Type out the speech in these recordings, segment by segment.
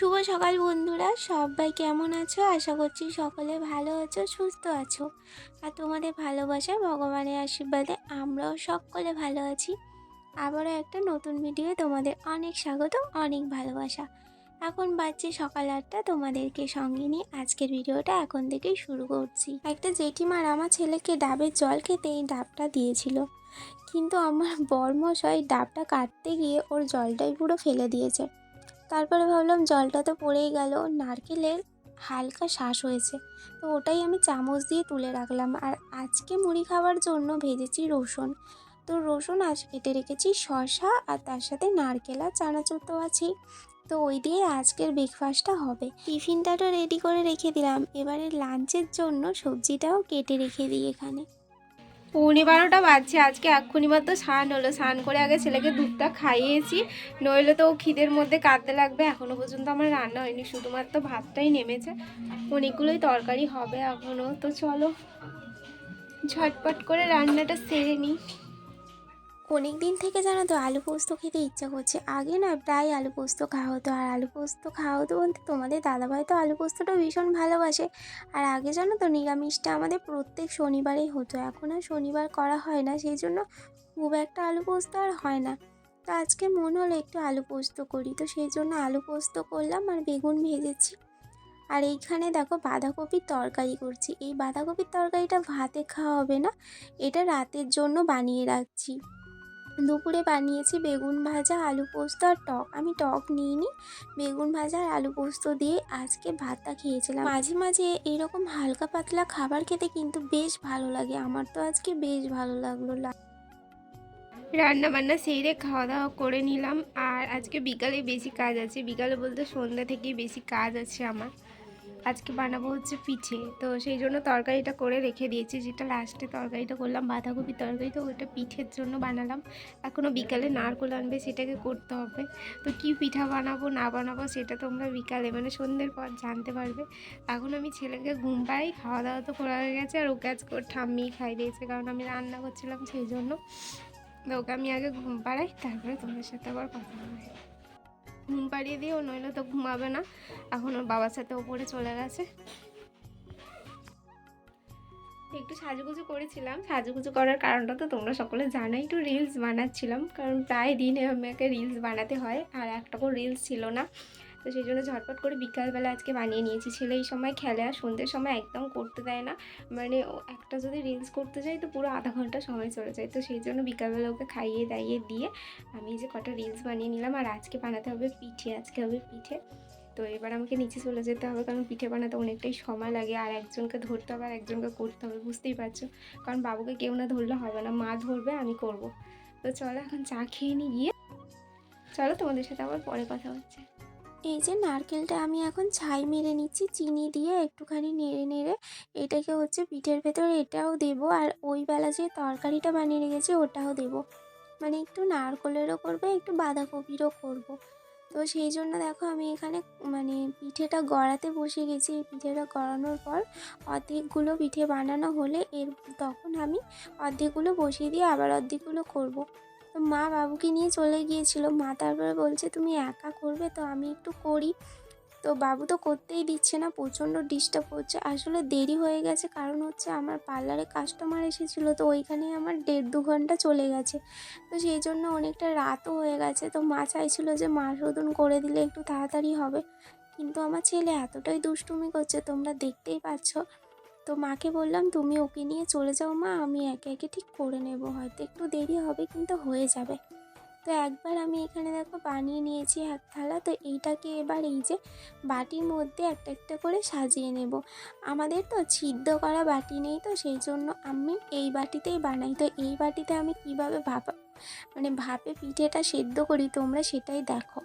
শুভ সকাল বন্ধুরা। সবাই কেমন আছো? আশা করছি সকলে ভালো আছো, সুস্থ আছো। আর তোমাদের ভালোবাসা ভগবানের আশীর্বাদে আমরাও সকলে ভালো আছি। আবারও একটা নতুন ভিডিও তোমাদের অনেক স্বাগত, অনেক ভালোবাসা। এখন বাজছে সকাল আটটা, তোমাদেরকে সঙ্গে নিয়ে আজকের ভিডিওটা এখন থেকেই শুরু করছি। একটা জেঠিমার আমার ছেলেকে ডাবের জল খেতে এই ডাবটা দিয়েছিল। কিন্তু আমার বর্মশাই ডাবটা কাটতে গিয়ে ওর জলটাই পুরো ফেলে দিয়েছে। তারপরে ভাবলাম জলটা তো পড়েই গেল, নারকেলের হালকা শ্বাস হয়েছে। তো ওটাই আমি চামচ দিয়ে তুলে রাখলাম। আর আজকে মুড়ি খাওয়ার জন্য ভেজেছি রসুন। তো রসুন আজ কেটে রেখেছি, শসা আর তার সাথে নারকেল আর চানাচুর তো আছেই। তো ওই দিয়ে আজকের ব্রেকফাস্টটা হবে। টিফিনটা তো রেডি করে রেখে দিলাম। এবারে লাঞ্চের জন্য সবজিটাও কেটে রেখে দিই এখানে। পৌনে বারোটা বাজছে, আজকে এক্ষুনি মাত্র স্নান হলো। স্নান করে আগে ছেলেকে দুধটা খাইয়েছি, নইলে তো ও খিদের মধ্যে কাঁদতে লাগবে। এখনও পর্যন্ত আমার রান্না হয়নি, শুধুমাত্র ভাতটাই নেমেছে। অনেকগুলোই তরকারি হবে এখনও তো চলো, ঝটপট করে রান্নাটা সেরে নিই। অনেক দিন থেকে জানো তো আলু পোস্ত খেতে ইচ্ছা করছে। আগে না প্রায় আলু পোস্ত খাওয়া হতো, আর আলু পোস্ত খাওয়া হতো বলতে তোমাদের দাদাভাই তো আলু পোস্তটা ভীষণ ভালোবাসে। আর আগে জানো তো নিরামিষটা আমাদের প্রত্যেক শনিবারেই হতো, এখন আর শনিবার করা হয় না, সেই জন্য খুব একটা আলু পোস্ত আর হয় না। তো আজকে মন হলো একটু আলু পোস্ত করি, তো সেই জন্য আলু পোস্ত করলাম আর বেগুন ভেজেছি। আর এইখানে দেখো বাঁধাকপির তরকারি করছি, এই বাঁধাকপির তরকারিটা ভাতে খাওয়া হবে না, এটা রাতের জন্য বানিয়ে রাখছি। দুপুরে বানিয়েছি বেগুন ভাজা, আলু পোস্ত আর টক। আমি টক নিইনি, বেগুন ভাজা আর আলু পোস্ত দিয়ে আজকে ভাতটা খেয়েছিলাম। মাঝে মাঝে এরকম হালকা পাতলা খাবার খেতে কিন্তু বেশ ভালো লাগে। আমার তো আজকে বেশ ভালো লাগল রান্না বান্না সেরে খাওয়া দাওয়া করে নিলাম। আর আজকে বিকালে বেশি কাজ আছে। বিকালে বলতে সন্ধ্যা থেকেই বেশি কাজ আছে আমার। আজকে বানাবো হচ্ছে পিঠে। তো সেই জন্য তরকারিটা করে রেখে দিয়েছি, যেটা লাস্টে তরকারিটা করলাম, বাঁধাকপির তরকারি তো ওটা পিঠের জন্য বানালাম। এখনও বিকালে নারকোল আনবে, সেটাকে করতে হবে। তো কি পিঠা বানাবো, না বানাবো, সেটা তোমরা বিকালে মানে সন্ধ্যের পর জানতে পারবে। এখন আমি ছেলেকে ঘুম পাই খাওয়া দাওয়া তো করা হয়ে গেছে, আর ওকে আজকে ওর ঠাম্মি খাই দিয়েছে, কারণ আমি রান্না করছিলাম সেই জন্য। ওকে আমি আগে ঘুম পাড়াই, তারপরে তোমার সাথে আবার কথা হবে। ঘুম পাড়িয়ে দিয়ে ও নইলে তো ঘুমাবে না। এখন ওর বাবার সাথে ওপরে চলে গেছে। একটু সাজুগুজু করেছিলাম। সাজুগুজু করার কারণটা তো তোমরা সকলে জানাই, একটু রিলস বানাচ্ছিলাম। কারণ প্রায় দিনে আমাকে রিলস বানাতে হয়, আর একটা করে রিলস ছিল না। তো সেই জন্য ঝটপট করে বিকালবেলা আজকে বানিয়ে নিয়েছি। ছেলে এই সময় খেলে আর সন্ধ্যের সময় একদম করতে দেয় না। মানে একটা যদি রিলস করতে যাই তো পুরো আধা ঘণ্টা সময় চলে যায়। তো সেই জন্য বিকালবেলা ওকে খাইয়ে দাইয়ে দিয়ে আমি যে কটা রিলস বানিয়ে নিলাম আর আজকে বানাতে হবে পিঠে, আজকে হবে পিঠে। তো এবার আমাকে নিচে চলে যেতে হবে কারণ পিঠে বানাতে অনেকটাই সময় লাগে আর একজনকে ধরতে হবে আর একজনকে করতে হবে, বুঝতেই পারছ? কারণ বাবুকে কেউ না ধরলে হবে না, মা ধরবে, আমি করব। তো চলো এখন চা খেয়ে নিই গিয়ে। চলো তোমাদের সাথে আবার পরে কথা হচ্ছে। এই যে নারকেলটা আমি এখন ছাই মেরে নিচ্ছি, চিনি দিয়ে একটুখানি নেড়ে নেড়ে এটাকে হচ্ছে পিঠের ভেতরে এটাও দেবো আর ওই বেলা যে তরকারিটা বানিয়ে রেখেছি ওটাও দেবো মানে একটু নারকেলেরও করব, একটু বাঁধাকপিরও করব। তো সেই জন্য দেখো আমি এখানে মানে পিঠেটা গড়াতে বসে গেছি এই পিঠেটা গড়ানোর পর অর্ধেকগুলো পিঠে বানানো হলে এর তখন আমি অর্ধেকগুলো বসিয়ে দিয়ে আবার অর্ধেকগুলো করব। মা বাবুকে নিয়ে চলে গিয়েছিল। মা তারপরে বলছে, তুমি একা করবে তো, আমি একটু করি। তো বাবু তো করতেই দিচ্ছে না, প্রচণ্ড ডিস্টার্ব হচ্ছে আসলে দেরি হয়ে গেছে, কারণ হচ্ছে আমার পার্লারে কাস্টমার এসেছিল, তো ওইখানে আমার দেড় দু ঘণ্টা চলে গেছে। তো সেই জন্য অনেকটা রাতও হয়ে গেছে। তো মা চাইছিল যে মা শোধন করে দিলে একটু তাড়াতাড়ি হবে, কিন্তু আমার ছেলে এতটাই দুষ্টুমি করছে, তোমরা দেখতেই পাচ্ছ। তো মাকে বললাম, তুমি ওকে নিয়ে চলে যাও মা, আমি একে একে ঠিক করে নেব। হয়তো একটু দেরি হবে, কিন্তু হয়ে যাবে। তো একবার আমি এখানে দেখো বানিয়ে নিয়েছি এক থালা। তো এইটাকে এবার এই যে বাটির মধ্যে একটা একটা করে সাজিয়ে নেব। আমাদের তো ছিদ্র করা বাটি নেই তো, সেই জন্য আমি এই বাটিতেই বানাই। তো এই বাটিতে আমি কীভাবে ভাপা মানে ভাপে পিঠেটা সেদ্ধ করি তোমরা সেটাই দেখো।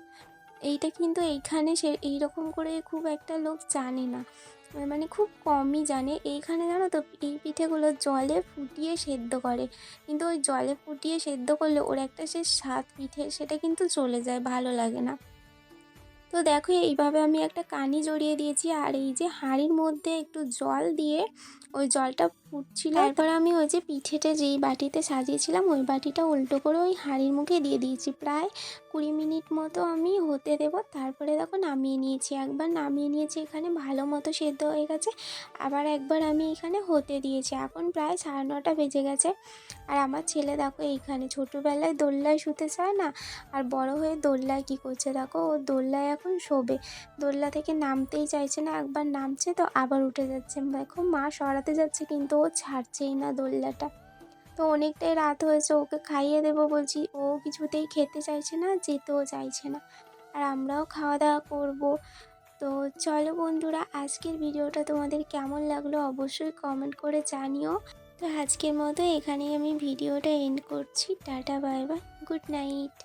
এইটা কিন্তু এইখানে সে, এইরকম করে খুব একটা লোক জানে না। মানে খুব কমই জানে। এইখানে জানো তো, এই পিঠেগুলো জলে ফুটিয়ে সেদ্ধ করে। কিন্তু ওই জলে ফুটিয়ে সেদ্ধ করলে ওর একটা সে স্বাদ পিঠে, সেটা কিন্তু চলে যায়, ভালো লাগে না। তো দেখো এইভাবে আমি একটা কানি জড়িয়ে দিয়েছি। আর এই যে হাঁড়ির মধ্যে একটু জল দিয়ে ওই জলটা ফুটছিল। তারপর আমি ওই যে পিঠেটা যেই বাটিতে সাজিয়েছিলাম ওই বাটিটা উল্টো করে ওই হাঁড়ির মুখে দিয়ে দিয়েছি। প্রায় কুড়ি মিনিট মতো আমি হতে দেবো। তারপরে দেখো নামিয়ে নিয়েছি। একবার নামিয়ে নিয়েছি এখানে ভালো মতো সেদ্ধ হয়ে গেছে। আবার একবার আমি এখানে হতে দিয়েছি। এখন প্রায় সাড়ে নটা বেজে গেছে। আর আমার ছেলে দেখো এইখানে ছোটোবেলায় দোল্লায় শুতে চায় না? আর বড় হয়ে দোল্লায় কী করছে? দেখো ও দোল্লায় এখন শোবে। দোল্লা থেকে নামতেই চাইছে না, একবার নামছে তো আবার উঠে যাচ্ছে। দেখো মা সরাতে যাচ্ছে কিন্তু ও ছাড়ছেই না দোল্লাটা তো অনেকটাই রাত হয়েছে, ওকে খাইয়ে দেবো বলছি। ও কিছুতেই খেতে চাইছে না, যেতেও চাইছে না। আর আমরাও খাওয়া দাওয়া করব। তো চলো বন্ধুরা, আজকের ভিডিওটা তোমাদের কেমন লাগল অবশ্যই কমেন্ট করে জানিও। তো আজকের মতো এখানেই আমি ভিডিওটা এন্ড করছি। Tata bye bye good night